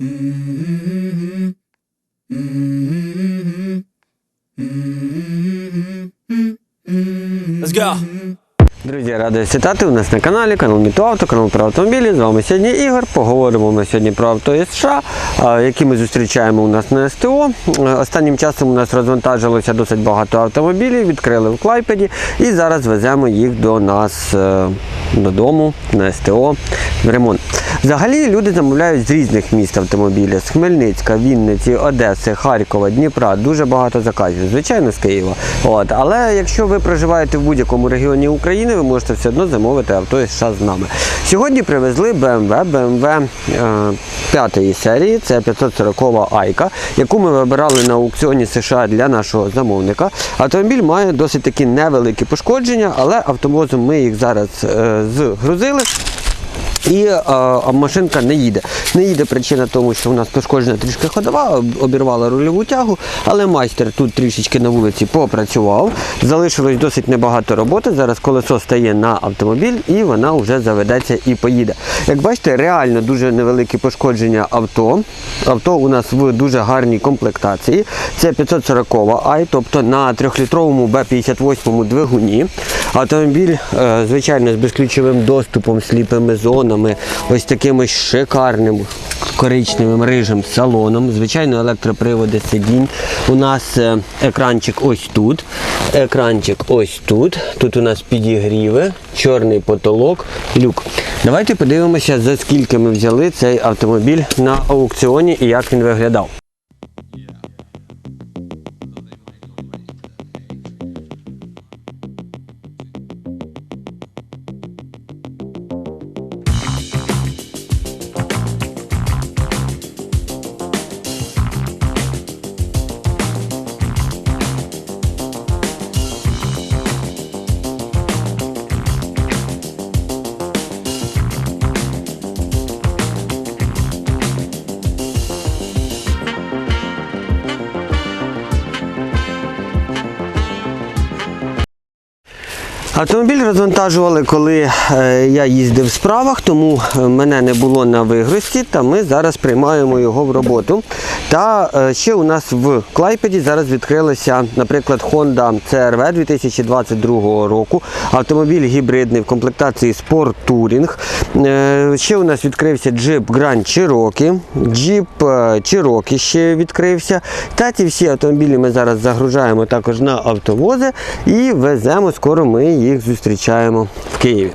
Let's go. Друзі, радий вітати у нас на каналі, канал Мітоавто, канал про автомобілі. З вами сьогодні Ігор. Поговоримо ми сьогодні про авто із США, які ми зустрічаємо у нас на СТО. Останнім часом у нас розвантажилося досить багато автомобілів, відкрили в Клайпеді і зараз веземо їх до нас е, додому на СТО в ремонт. Взагалі люди замовляють з різних міст автомобілі: з Хмельницька, Вінниці, Одеси, Харкова, Дніпра. Дуже багато заказів, звичайно, з Києва. От. Але якщо ви проживаєте в будь-якому регіоні України, ви можете все одно замовити авто із США з нами. Сьогодні привезли BMW, BMW е, п'ятої серії, це 540 Айка, яку ми вибирали на аукціоні США для нашого замовника. Автомобіль має досить такі невеликі пошкодження, але автовозом ми їх зараз е, згрузили. І е, а машинка не їде. Не їде причина тому, що у нас пошкоджена трішки ходова, обірвала рульову тягу, але майстер тут трішечки на вулиці попрацював. Залишилось досить небагато роботи. Зараз колесо стає на автомобіль і вона вже заведеться і поїде. Як бачите, реально дуже невеликі пошкодження авто. Авто у нас в дуже гарній комплектації. Це 540 i, тобто на 3-літровому B58 двигуні. Автомобіль, е, звичайно, з безключовим доступом, сліпими зонами, ось таким шикарним коричневим рижим салоном. Звичайно, електроприводи сидінь. У нас е, екранчик ось тут. Екранчик ось тут. Тут у нас підігріви, чорний потолок, люк. Давайте подивимося, за скільки ми взяли цей автомобіль на аукціоні і як він виглядав. Автомобіль розвантажували, коли е, я їздив в справах, тому е, мене не було на вигрузці, та ми зараз приймаємо його в роботу. Та е, ще у нас в Клайпеді зараз відкрилася, наприклад, Honda CRV 2022 року. Автомобіль гібридний в комплектації Sport Touring. Ще у нас відкрився Jeep Grand Cherokee, е, Cherokee ще відкрився. Та ті всі автомобілі ми зараз загружаємо також на автовози і веземо. Скоро ми їх зустрічаємо в Києві.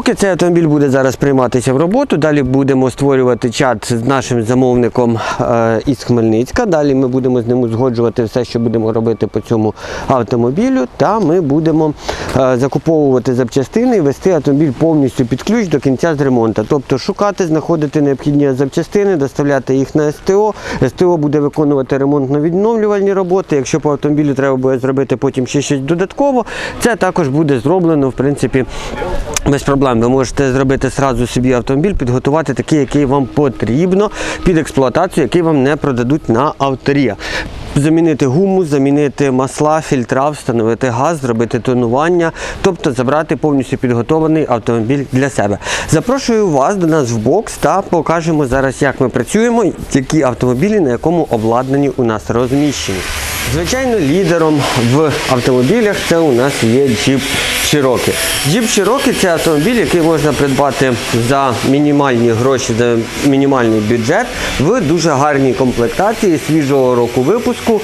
Поки цей автомобіль буде зараз прийматися в роботу, далі будемо створювати чат з нашим замовником е, із Хмельницька. Далі ми будемо з ним узгоджувати все, що будемо робити по цьому автомобілю. Та ми будемо е, закуповувати запчастини і вести автомобіль повністю під ключ до кінця з ремонту. Тобто шукати, знаходити необхідні запчастини, доставляти їх на СТО. СТО буде виконувати ремонтно-відновлювальні роботи. Якщо по автомобілю треба буде зробити потім ще щось додатково, це також буде зроблено в принципі без проблем. Ви можете зробити сразу собі автомобіль, підготувати такий, який вам потрібно під експлуатацію, який вам не продадуть на авторія. Замінити гуму, замінити масла, фільтра, встановити газ, зробити тонування, тобто забрати повністю підготований автомобіль для себе. Запрошую вас до нас в бокс та покажемо зараз, як ми працюємо, які автомобілі на якому обладнанні у нас розміщені. Звичайно, лідером в автомобілях це у нас є Jeep Cherokee. Jeep Cherokee – це автомобіль, який можна придбати за мінімальні гроші, за мінімальний бюджет в дуже гарній комплектації свіжого року випуску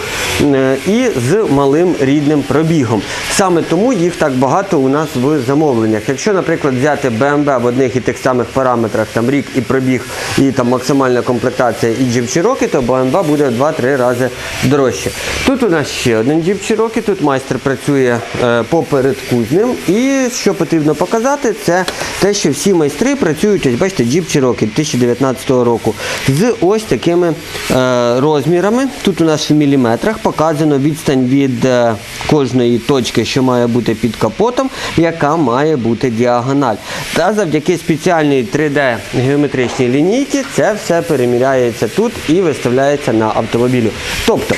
і з малим рідним пробігом. Саме тому їх так багато у нас в замовленнях. Якщо, наприклад, взяти BMW в одних і тих самих параметрах, там рік і пробіг, і там максимальна комплектація і Jeep Cherokee, то BMW буде в 2-3 рази дорожче. Тут у нас ще один Jeep Cherokee, тут майстер працює е, попередку з. І що потрібно показати, це те, що всі майстри працюють, ось бачите, Jeep Cherokee 2019 року з ось такими е, розмірами. Тут у нас в міліметрах показано відстань від е, кожної точки, що має бути під капотом, яка має бути діагональ. Та завдяки спеціальній 3D геометричній лінійці це все переміряється тут і виставляється на автомобілю. Тобто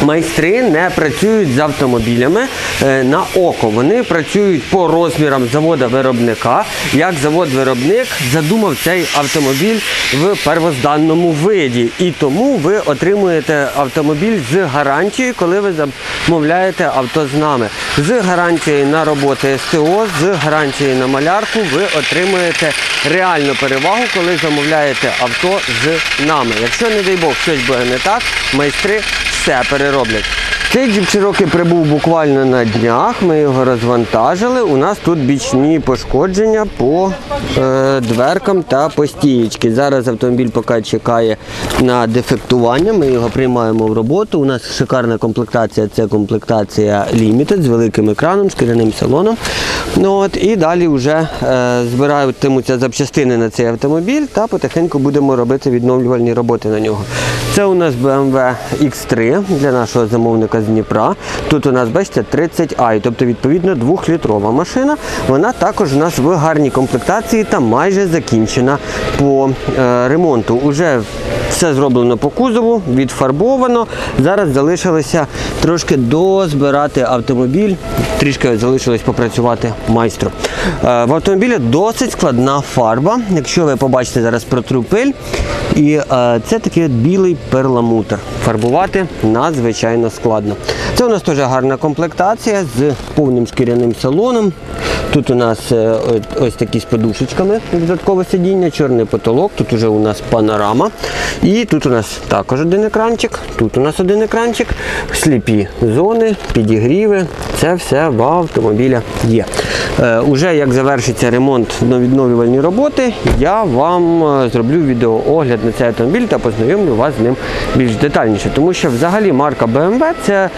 Майстри не працюють з автомобілями е, на око. Вони працюють по розмірам завода-виробника. Як завод-виробник задумав цей автомобіль в первозданному виді. І тому ви отримуєте автомобіль з гарантією, коли ви замовляєте авто з нами. З гарантією на роботи СТО, з гарантією на малярку ви отримуєте реальну перевагу, коли замовляєте авто з нами. Якщо, не дай Бог, щось буде не так, майстри все перероблять. Цей джип прибув буквально на днях, ми його розвантажили. У нас тут бічні пошкодження по е, дверкам та по стієчці. Зараз автомобіль поки чекає на дефектування, ми його приймаємо в роботу. У нас шикарна комплектація, це комплектація Limited з великим екраном, шкіряним салоном. Ну, от, і далі вже е, збиратимуться запчастини на цей автомобіль та потихеньку будемо робити відновлювальні роботи на нього. Це у нас BMW X3 для нашого замовника з Дніпра. Тут у нас, бачите, 30i, тобто відповідно 2-літрова машина. Вона також у нас в гарній комплектації та майже закінчена по е, ремонту. Уже все зроблено по кузову, відфарбовано. Зараз залишилося трошки дозбирати автомобіль, трішки залишилось попрацювати майстру. Е, В автомобілі досить складна фарба. Якщо ви побачите зараз протру пиль, і е, це такий білий перламутр. Фарбувати надзвичайно складно. Це у нас теж гарна комплектація з повним шкіряним салоном. Тут у нас е, ось такі з подушечками додаткове сидіння, чорний потолок, тут уже у нас панорама. І тут у нас також один екранчик, тут у нас один екранчик, сліпі зони, підігріви. Це все в автомобіля є. Е, уже як завершиться ремонт на відновлювальні роботи, я вам е, зроблю відеоогляд на цей автомобіль та познайомлю вас з ним більш детальніше. Тому що взагалі марка BMW це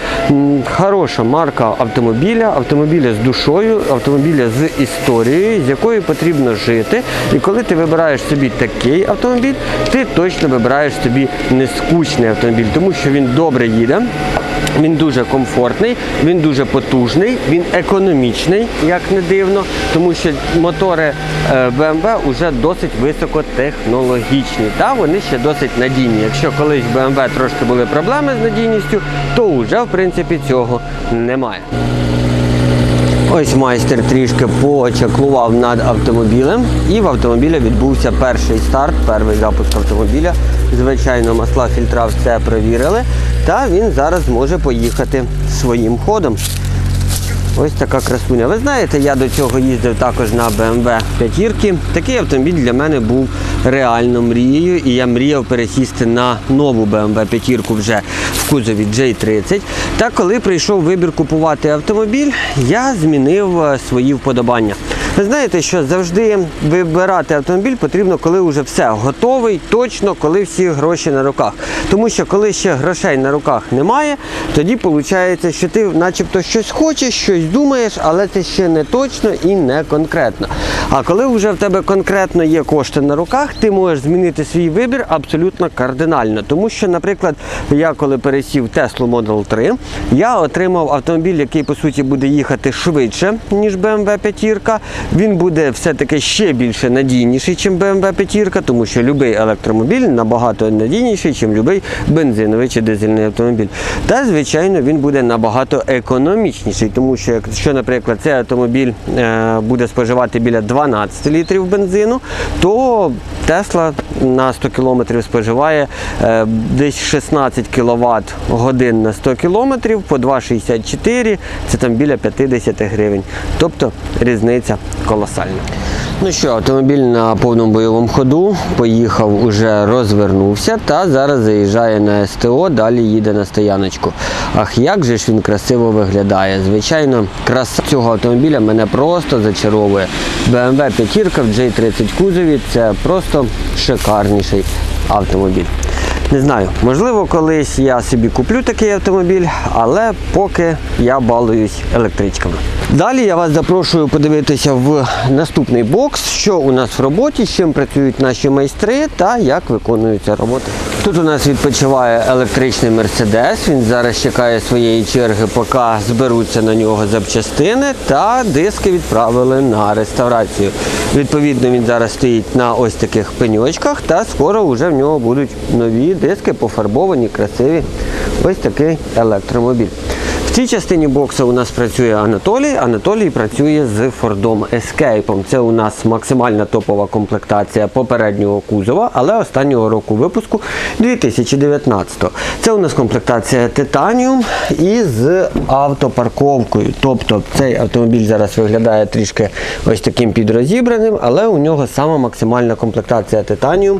хороша марка автомобіля, автомобіля з душою, автомобіля з історією, з якою потрібно жити. І коли ти вибираєш собі такий автомобіль, ти точно вибираєш собі нескучний автомобіль, тому що він добре їде. Він дуже комфортний, він дуже потужний, він економічний, як не дивно, тому що мотори е, BMW вже досить високотехнологічні та вони ще досить надійні. Якщо колись BMW трошки були проблеми з надійністю, то вже в принципі цього немає. Ось майстер трішки почаклував над автомобілем, і в автомобіля відбувся перший старт, перший запуск автомобіля. Звичайно, масла фільтра все перевірили, та він зараз зможе поїхати своїм ходом. Ось така красуня. Ви знаєте, я до цього їздив також на BMW 5. Такий автомобіль для мене був реально мрією, і я мріяв пересісти на нову BMW 5 вже в кузові J30. Та коли прийшов вибір купувати автомобіль, я змінив е, свої вподобання. Ви знаєте, що завжди вибирати автомобіль потрібно, коли вже все готовий, точно, коли всі гроші на руках. Тому що коли ще грошей на руках немає, тоді виходить, що ти начебто щось хочеш, щось думаєш, але це ще не точно і не конкретно. А коли вже в тебе конкретно є кошти на руках, ти можеш змінити свій вибір абсолютно кардинально. Тому що, наприклад, я коли пересів Tesla Model 3, я отримав автомобіль, який по суті буде їхати швидше, ніж BMW 5. Він буде все-таки ще більше надійніший, ніж BMW 5, тому що будь-який електромобіль набагато надійніший, ніж будь-який бензиновий чи дизельний автомобіль. Та, звичайно, він буде набагато економічніший, тому що якщо, наприклад, цей автомобіль е, буде споживати біля 12 літрів бензину, то Tesla на 100 км споживає е, десь 16 кВт годин на 100 км по 2,64, це там біля 50 гривень. Тобто різниця колосальна. Ну що, автомобіль на повному бойовому ходу, поїхав, уже розвернувся та зараз заїжджає на СТО, далі їде на стояночку. Ах, як же ж він красиво виглядає. Звичайно, краса цього автомобіля мене просто зачаровує. BMW 5 в J30 кузові це просто шикарніший автомобіль. Не знаю, можливо, колись я собі куплю такий автомобіль, але поки я балуюсь електричками. Далі я вас запрошую подивитися в наступний бокс, що у нас в роботі, з чим працюють наші майстри та як виконуються роботи. Тут у нас відпочиває електричний Мерседес. Він зараз чекає своєї черги, поки зберуться на нього запчастини, та диски відправили на реставрацію. Відповідно, він зараз стоїть на ось таких пеньочках, та скоро вже в нього будуть нові диски пофарбовані, красиві. Ось такий електромобіль. Цій частині боксу у нас працює Анатолій. Анатолій працює з Фордом Escape. Це у нас максимальна топова комплектація попереднього кузова, але останнього року випуску 2019. Це у нас комплектація Titanium і з автопарковкою. Тобто цей автомобіль зараз виглядає трішки ось таким підрозібраним, але у нього сама максимальна комплектація Titanium,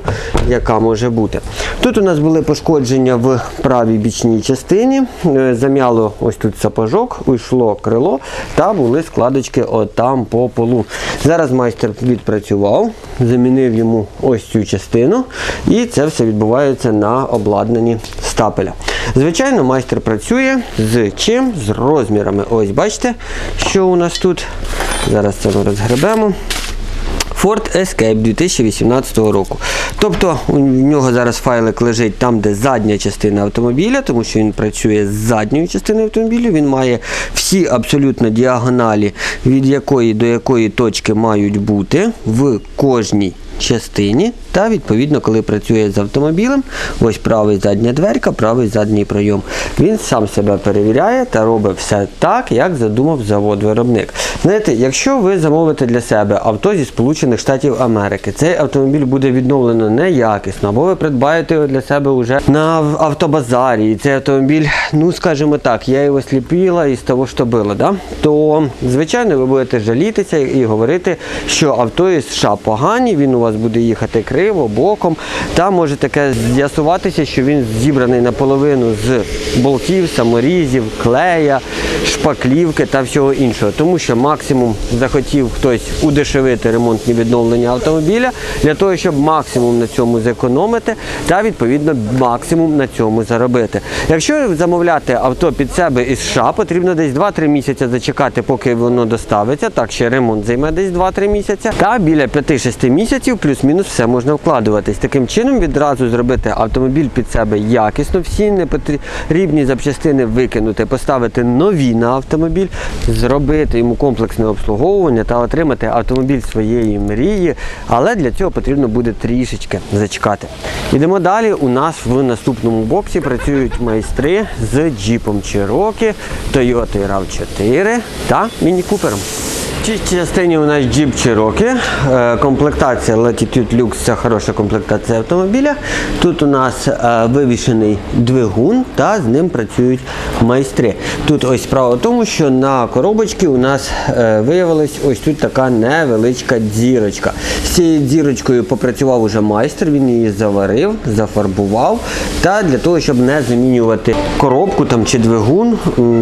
яка може бути. Тут у нас були пошкодження в правій бічній частині. Е, Зам'яло ось тут сапожок, уйшло крило та були складочки отам по полу. Зараз майстер відпрацював, замінив йому ось цю частину, і це все відбувається на обладнанні стапеля. Звичайно, майстер працює з чим? З розмірами. Ось бачите, що у нас тут. Зараз це ми розгребемо. Ford Escape 2018 року. Тобто у нього зараз файлик лежить там, де задня частина автомобіля, тому що він працює з задньою частиною автомобіля. Він має всі абсолютно діагоналі, від якої до якої точки мають бути в кожній частині. Та відповідно, коли працює з автомобілем, ось правий задня дверка, правий задній пройом. Він сам себе перевіряє та робить все так, як задумав завод-виробник. Знаєте, якщо ви замовите для себе авто зі Сполучених Штатів Америки, цей автомобіль буде відновлено неякісно, або ви придбаєте його для себе вже на автобазарі. І цей автомобіль, ну скажімо так, я його сліпила із того, що було, да? то звичайно ви будете жалітися і говорити, що авто із США погані, він у вас буде їхати криво, боком. Та може таке з'ясуватися, що він зібраний наполовину з болтів, саморізів, клея, шпаклівки та всього іншого. Тому що максимум захотів хтось удешевити ремонтні відновлення автомобіля для того, щоб максимум на цьому зекономити та відповідно максимум на цьому заробити. Якщо замовляти авто під себе із США, потрібно десь 2-3 місяці зачекати, поки воно доставиться. Так ще ремонт займе десь 2-3 місяці. Та біля 5-6 місяців плюс-мінус все можна вкладуватись. Таким чином відразу зробити автомобіль під себе якісно, всі непотрібні запчастини викинути, поставити нові на автомобіль, зробити йому комплексне обслуговування та отримати автомобіль своєї мрії. Але для цього потрібно буде трішечки зачекати. Ідемо далі. У нас в наступному боксі працюють майстри з джіпом Cherokee, Toyota RAV4 та Міні Купером. В цій частині у нас Jeep Cherokee, е, комплектація Latitude Lux, це хороша комплектація автомобіля. Тут у нас е, вивішений двигун та з ним працюють майстри. Тут ось справа в тому, що на коробочці у нас е, виявилась ось тут така невеличка дзірочка. З цією дзірочкою попрацював уже майстер, він її заварив, зафарбував. Та для того, щоб не замінювати коробку там, чи двигун,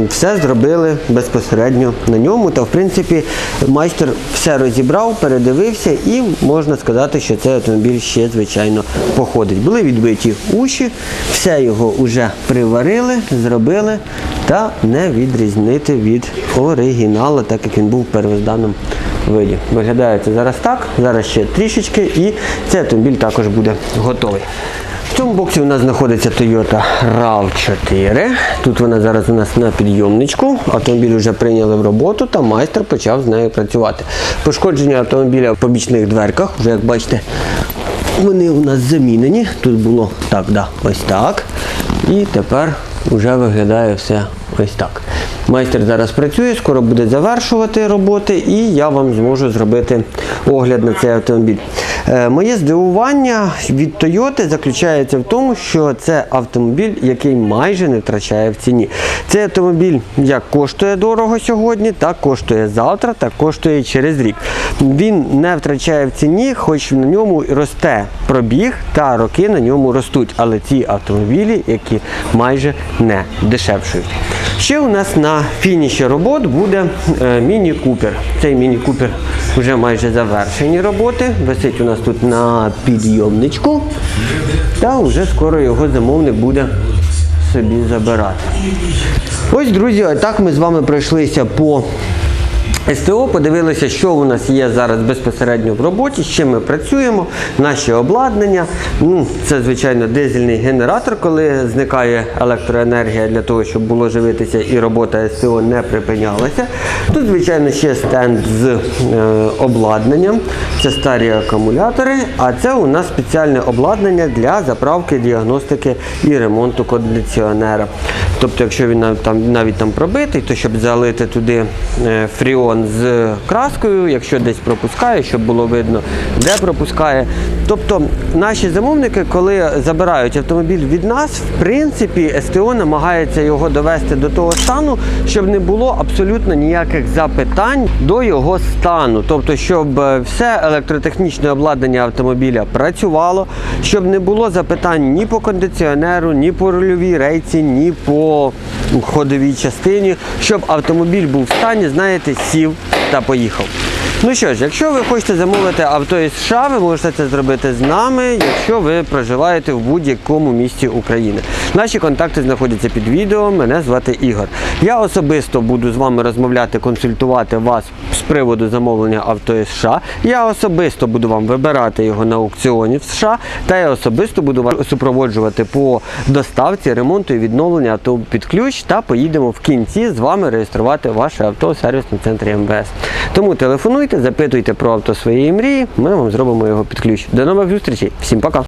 все зробили безпосередньо на ньому. Та в принципі майстер все розібрав, передивився і можна сказати, що цей автомобіль ще, звичайно, походить. Були відбиті уші, все його вже приварили, зробили та не відрізнити від оригіналу, так як він був в первозданному виді. Виглядає це зараз так, зараз ще трішечки, і цей автомобіль також буде готовий. В цьому боксі у нас знаходиться Toyota RAV4. Тут вона зараз у нас на підйомничку. Автомобіль вже прийняли в роботу та майстер почав з нею працювати. Пошкодження автомобіля в побічних дверках, вже як бачите, вони у нас замінені. Тут було так, да, ось так. І тепер вже виглядає все ось так. Майстер зараз працює, скоро буде завершувати роботи, і я вам зможу зробити огляд на цей автомобіль. Е, Моє здивування від Toyota заключається в тому, що це автомобіль, який майже не втрачає в ціні. Цей автомобіль як коштує дорого сьогодні, так коштує завтра, так коштує через рік. Він не втрачає в ціні, хоч на ньому росте пробіг та роки на ньому ростуть. Але ці автомобілі, які майже не дешевшують. Ще у нас на фініші робот буде е, міні-купер. Цей міні-купер вже майже завершені роботи. Висить у нас тут на підйомничку. Та вже скоро його замовник буде собі забирати. Ось, друзі, так ми з вами пройшлися по СТО, подивилися, що у нас є зараз безпосередньо в роботі, з чим ми працюємо, наші обладнання. Ну, це, звичайно, дизельний генератор, коли зникає електроенергія для того, щоб було живитися і робота СТО не припинялася. Тут, звичайно, ще стенд з е, обладнанням. Це старі акумулятори, а це у нас спеціальне обладнання для заправки, діагностики і ремонту кондиціонера. Тобто, якщо він там навіть там пробитий, то щоб залити туди е, фріон з краскою, якщо десь пропускає, щоб було видно, де пропускає. Тобто наші замовники, коли забирають автомобіль від нас, в принципі, СТО намагається його довести до того стану, щоб не було абсолютно ніяких запитань до його стану. Тобто, щоб е, все електротехнічне обладнання автомобіля працювало, щоб не було запитань ні по кондиціонеру, ні по рульовій рейці, ні по ходовій частині, щоб автомобіль був в стані, знаєте, сів та поїхав. Ну що ж, якщо ви хочете замовити авто із США, ви можете це зробити з нами, якщо ви проживаєте в будь-якому місті України. Наші контакти знаходяться під відео. Мене звати Ігор. Я особисто буду з вами розмовляти, консультувати вас з приводу замовлення авто із США. Я особисто буду вам вибирати його на аукціоні в США, та я особисто буду вас супроводжувати по доставці, ремонту і відновленню авто під ключ та поїдемо в кінці з вами реєструвати ваше авто у сервісному центрі МВС. Тому телефонуйте, запитуйте про авто своєї мрії, ми вам зробимо його під ключ. До нових зустрічей, всім пока!